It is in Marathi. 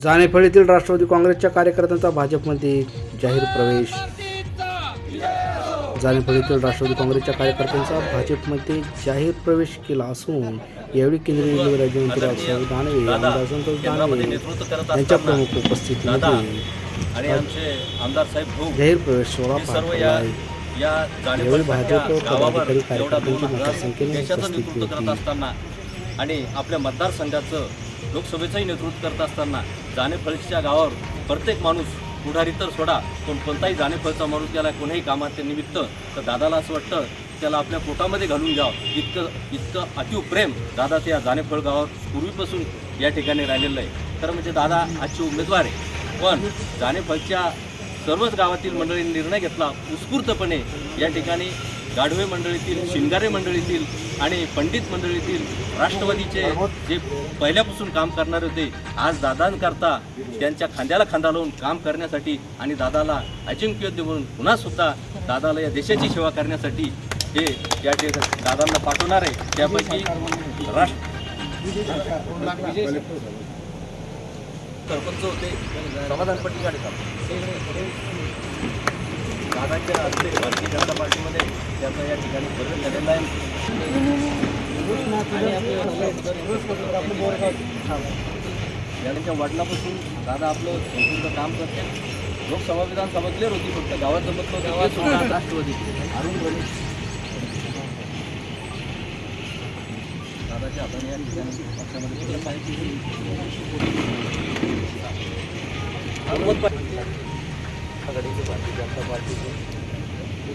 जानेफळ येथील राष्ट्रवादी काँग्रेसच्या कार्यकर्त्यांचा भाजपमध्ये जाहीर प्रवेश जानेफळ येथील राष्ट्रवादी काँग्रेसच्या कार्यकर्त्यांचा भाजपमध्ये जाहीर प्रवेश केला असून यावेळी केंद्रीय रेल्वे राज्यमंत्री रावसाहेब दानवे आमदार संतोष दानवे यांच्या प्रमुख उपस्थितीमध्ये जाहीर प्रवेश सोहळा पार पडला आहे यावेळी भाजप पदाधिकारी कार्यकर्त्यांची मोठ्या संख्येने उपस्थित होती. आणि आपल्या मतदारसंघाचं लोकसभेचंही नेतृत्व करत असताना जाणेफळच्या गावावर प्रत्येक माणूस पुढारी तर सोडा पण कोणताही जाणेफळचा माणूस त्याला कोणत्याही कामाच्या निमित्त तर दादाला असं वाटतं त्याला आपल्या पोटामध्ये घालून घ्यावं. इतकं इतकं अतिव प्रेम दादाचं या जाणेफळ गावावर पूर्वीपासून या ठिकाणी राहिलेलं आहे. तर म्हणजे दादा आजचे उमेदवार आहे. पण जाणेफळच्या सर्वच गावातील मंडळींनी निर्णय घेतला उत्स्फूर्तपणे या ठिकाणी गाढवे मंडळीतील शिंगारे मंडळीतील आणि पंडित मंडळीतील राष्ट्रवादीचे जे पहिल्यापासून काम करणारे होते आज दादांकरता त्यांच्या खांद्याला खांदा लावून काम करण्यासाठी आणि दादाला अजिंक्योद्य म्हणून पुन्हा सुद्धा दादाला या देशाची सेवा करण्यासाठी हे या जे दादांना पाठवणार आहे त्यापैकी राष्ट्र सरपंच होते समाधान पट्टीकडे दादाच्या हस्ते भारतीय जनता या ठिकाणी बदल झालेला आहे यांच्या वडिलापासून दादा आपलं संपूर्ण काम करते लोकसभा विधानसभा क्लिअर होती फक्त गावात जमत नव्हतं तेव्हा सुद्धा राष्ट्रवादी. अरुण गणेश. दादाच्या हाताने या ठिकाणी पक्षामध्ये. अहमद पाटील आघाडीचे भारतीय जनता पार्टीचे